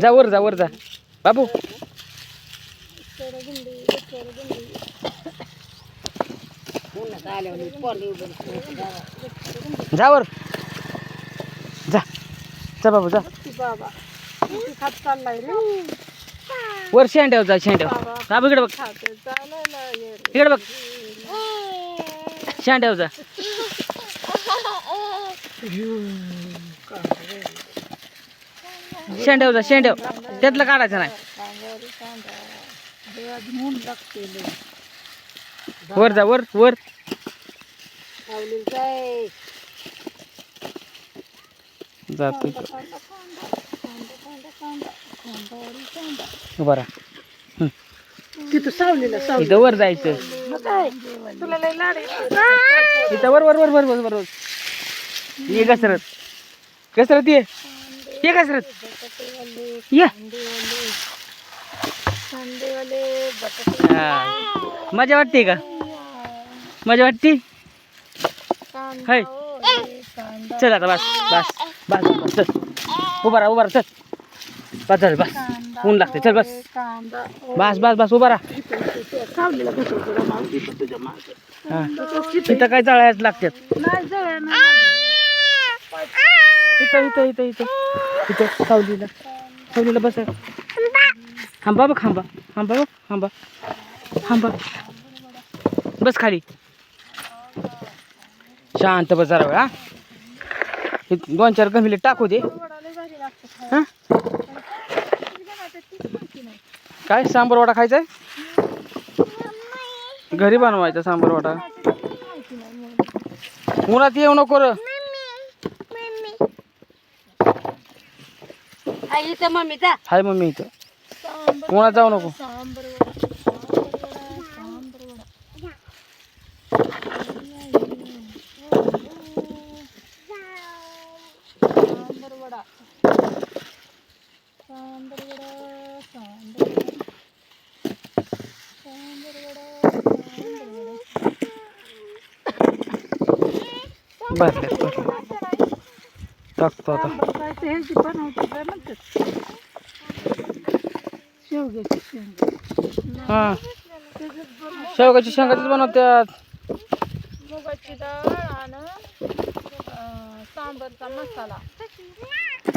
जा वर जा वर जा. बाबू. जा वर. जा. जा बाबू जा. वर शेंड्याव जा शेंड्याव बाबू इकडे बघ. इकडे बघ. शेंड्याव जा. शेंड्याव जा शेंड्याव त्यातलं काढायचं नाही. वर जा वर वर. सावलील जाय जातो कांदा कांदा कांदा कांदा कांदा कांदा रे कांदा उभा राहा. तिथं सावलीला सावली. इथं वर जायचं. तुला. इथं वर वर वर वर वर वर वर. ये घसरत. कसरत ये? ये कसरत. ये. मजा वाटते का? मजा वाटते? हाय. चल आता बस बस बस चल. उभा राहा उभा राहा चल. बस चल बस. ऊन लागते चल बस. बस बस बस उभा राहा. तिथं काय जळायच लागतात इथं इथं इथं इथं. इथं सावलीला. सावलीला बस. थांबा बघ थांबा. थांबा बघ थांबा. थांबा. बस खाली. शांत बस जरा वेळा हा. दोन चार गमिले टाकू दे. हां? काय सांबर वडा खायचा घरी बनवायचा सांबर वडा. उन्हात येऊ नको र. आई इथं मम्मी जा हाय मम्मी इथं. उन्हात जाऊ नको? सांबर टाकतो आता. काय म्हणतात शेवग्याची शेंग. हा. शेवगाची शेंगाचीच बनवतात मुगाची डाळ आणि सांबरचा मसाला.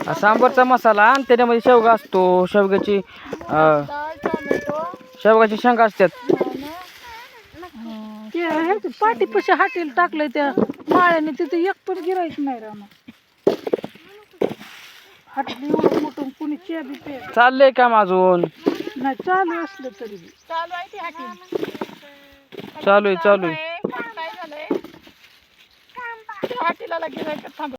हा सांबारचा मसाला आणि त्याच्यामध्ये शेवगा असतो. शेवग्याची शेवगाची शेंगा असतात पाठीपाशी हाटील टाकलंय त्या माळ्याने तिथे एक पण गिरायच नाही राहणार. हाटली एवढं मोठं कुणी च्या बी पे चाललंय काम अजून. नाही चालू असलं तरी बी. चालू आहे ते चालू आहे चालू आहे. काय झालंय? हाटीला गिरायचं थांब.